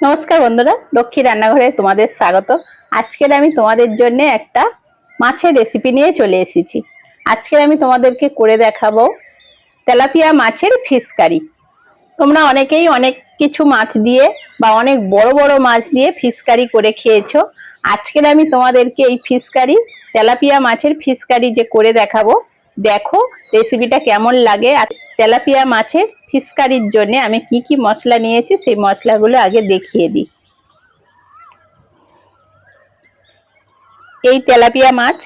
নমস্কার বন্ধুরা, লক্ষ্মী রান্নাঘরে তোমাদের স্বাগত। আজকের আমি তোমাদের জন্য একটা মাছের রেসিপি নিয়ে চলে এসেছি। আজকের আমি তোমাদেরকে করে দেখাবো তেলাপিয়া মাছের ফিশ কারি তোমরা অনেকেই অনেক কিছু মাছ দিয়ে বা অনেক বড় বড় মাছ দিয়ে ফিশ কারি করে খেয়েছো। আজকের আমি তোমাদেরকে এই ফিশ কারি তেলাপিয়া মাছের ফিশ কারি যে করে দেখাবো, দেখো রেসিপিটা কেমন লাগে। আর তেলাপিয়া মাছের ফিশ কারির জন্য আমি কি কি মশলা নিয়েছি, সেই মশলাগুলো আগে দেখিয়ে দিই। এই তেলাপিয়া মাছ,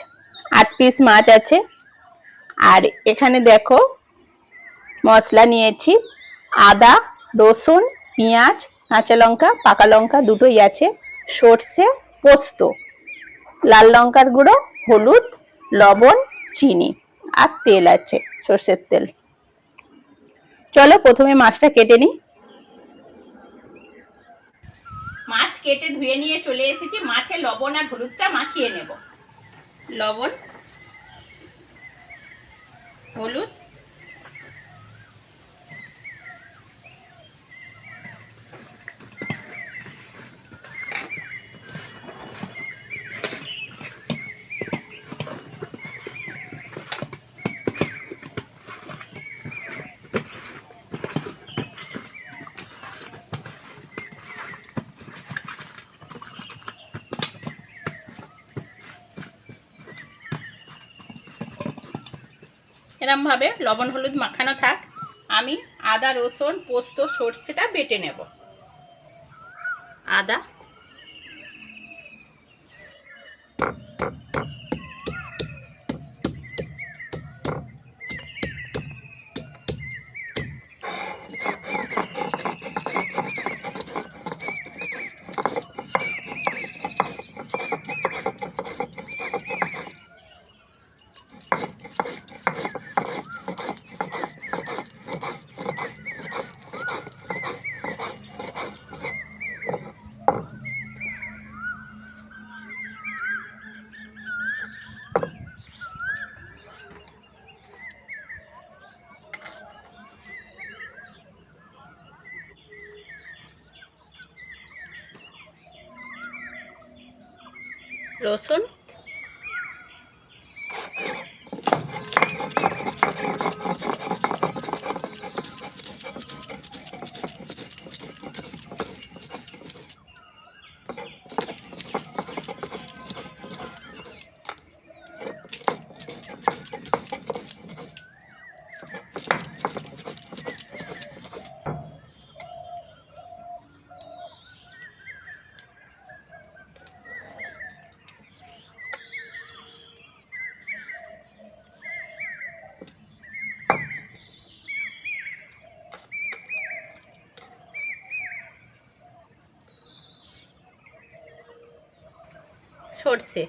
আট পিস মাছ আছে। আর এখানে দেখো, মশলা নিয়েছি, আদা, রসুন, পেঁয়াজ, কাঁচা লঙ্কা, পাকা লঙ্কা দুটোই আছে, সর্ষে, পোস্ত, লাল লঙ্কার গুঁড়ো, হলুদ, লবণ, চিনি আর তেল আছে সর্ষের তেল। চলো প্রথমে মাছটা কেটে নি মাছ কেটে ধুয়ে নিয়ে চলে এসেছি। মাছে লবণ আর হলুদটা মাখিয়ে নেব। লবণ, হলুদ এরমভাবে লবণ হলুদ মাখানো থাক। আমি আদা রসুন পোস্ত সর্ষেটা বেটে নেব। আদা। রসুন সর্ষে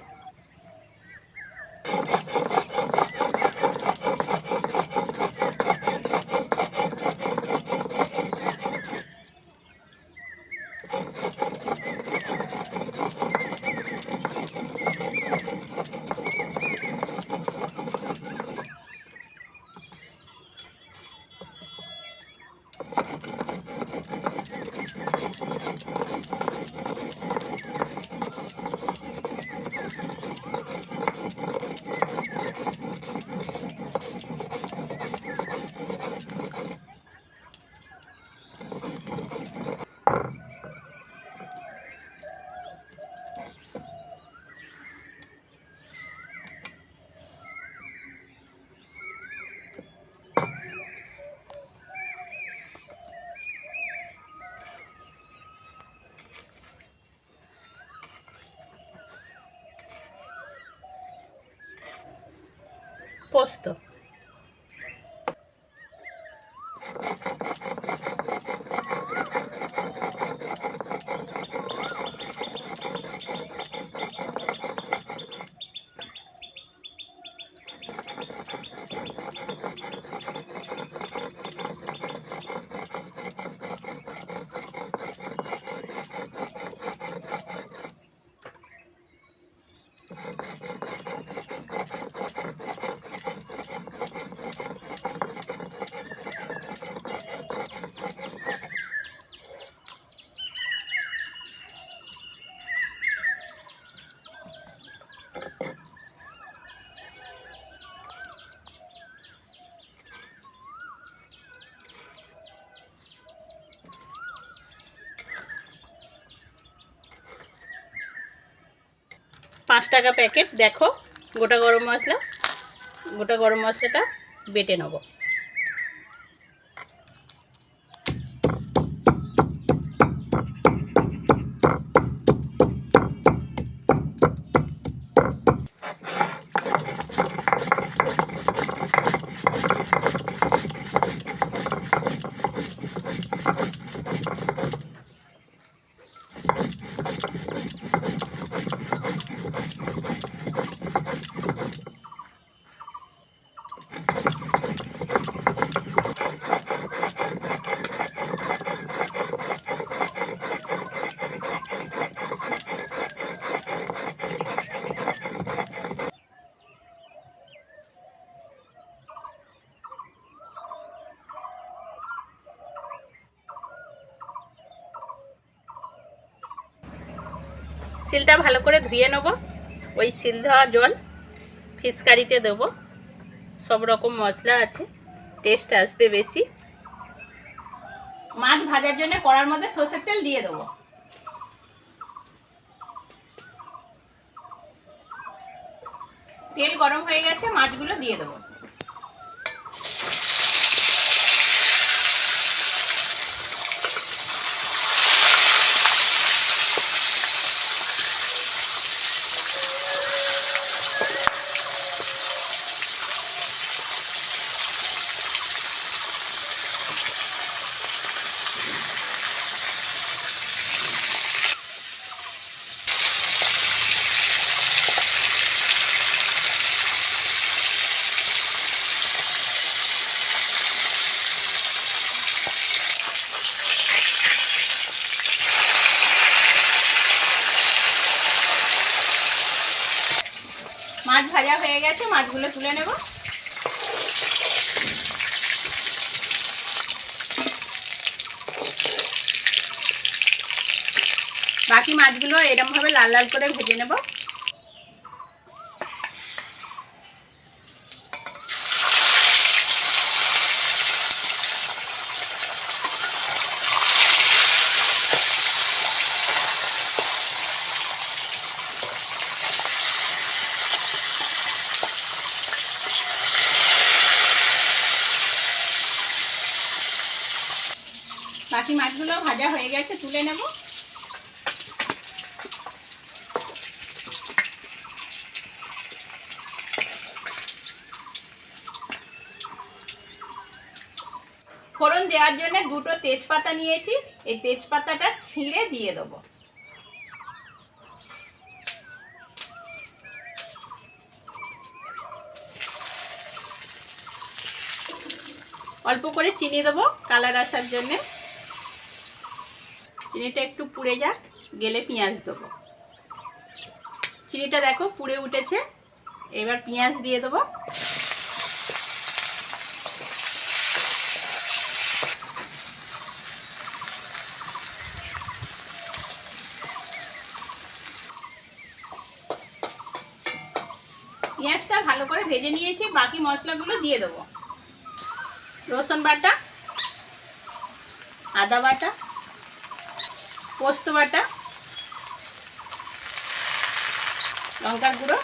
পোস্ত পাঁচ টাকা প্যাকেট। দেখো গোটা গরম মশলা গোটা গরম মশলাটা বেটে নেব। সিলটা ভালো করে ধুয়ে নেব। ওই সিল ধোয়া জল ফিশ কারিতে দেবো। সব রকম মশলা আছে, টেস্ট আসবে বেশি। মাছ ভাজার জন্য কড়ার মধ্যে সর্ষের তেল দিয়ে দেবো। তেল গরম হয়ে গেছে, মাছগুলো দিয়ে দেবো। মাছ ভাজা হয়ে গেছে, মাছগুলো তুলে নেব। বাকি মাছগুলো এরমভাবে লাল লাল করে ভেজে নেব। বাকি মাছগুলো ভাজা হয়ে গেছে, তুলে নেব। ফোড়ন দেওয়ার জন্য দুটো তেজপাতা নিয়েছি, এই তেজপাতাটা ছিঁড়ে দিয়ে দেবো। অল্প করে চিনি দেবো কালার আসার জন্যে। চিনিটা একটু পুড়ে যাক, গেলে পেঁয়াজ দেবো। চিনিটা দেখো পুড়ে উঠেছে, এবার পেঁয়াজ দিয়ে দেবো। পেঁয়াজটা ভালো করে ভেজে নিয়েছি, বাকি মশলাগুলো দিয়ে দেবো। রসুন বাটা, আদা বাটা পোস্ত বাটা লঙ্কার গুঁড়ো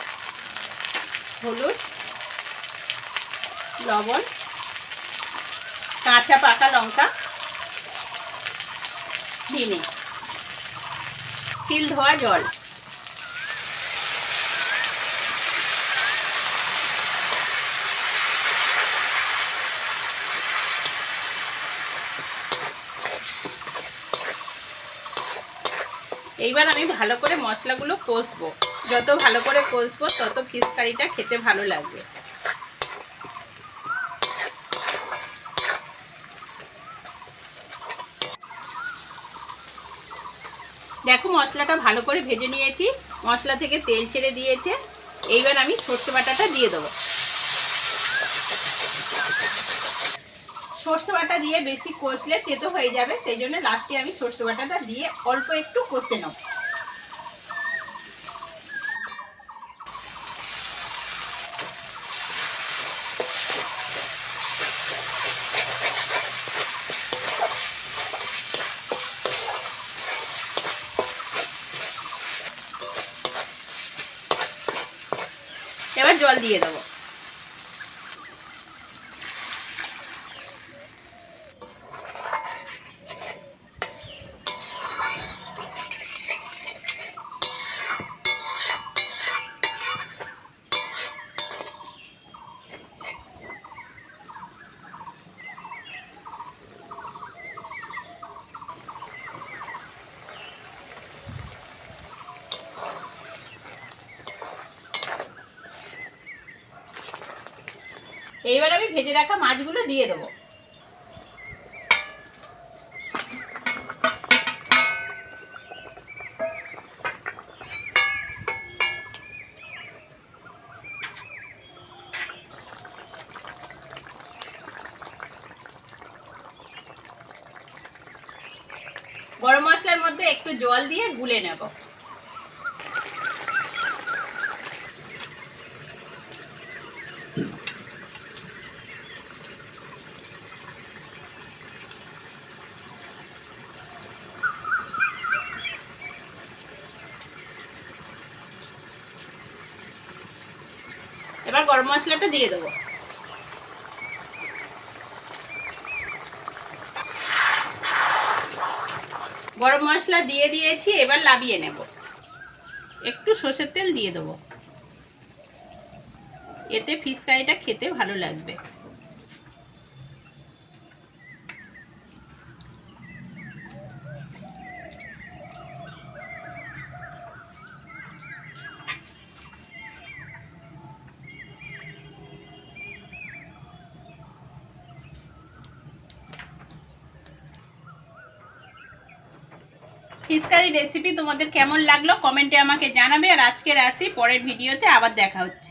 হলুদ লবণ কাঁচা পাকা লঙ্কা চিনি সিল ধোয়া জল। এইবার আমি ভালো করে মশলাগুলো কষবো। যত ভালো করে কষবো, তত ফিশ কারিটা খেতে ভালো লাগবে। দেখো মশলাটা ভালো করে ভেজে নিয়েছি। মশলা থেকে তেল ছেড়ে দিয়েছে। এইবার আমি সর্ষে বাটাটা দিয়ে দেবো। সর্ষে বাটা দিয়ে বেশি কষলে তেতো হয়ে যাবে, সেই জন্য লাস্টে আমি সর্ষে বাটাটা দিয়ে অল্প একটু কষে নেব। এবার জল দিয়ে দেবো। এইবার আমি ভেজে রাখা মাছগুলো দিয়ে দেবো। গরম মশলার মধ্যে একটু জল দিয়ে গুলে নেব। এবার গরম মশলাটা দিয়ে দেবো। গরম মশলা দিয়ে দিয়েছি, এবার লাবিয়ে নেব। একটু সর্ষের তেল দিয়ে দেবো। এতে ফিশ খেতে ভালো লাগবে। ফিশ কারি রেসিপি তোমাদের কেমন লাগল? কমেন্টে আমাকে জানাবে। আর আজকের আসি পরের ভিডিওতে আবার দেখা হচ্ছে।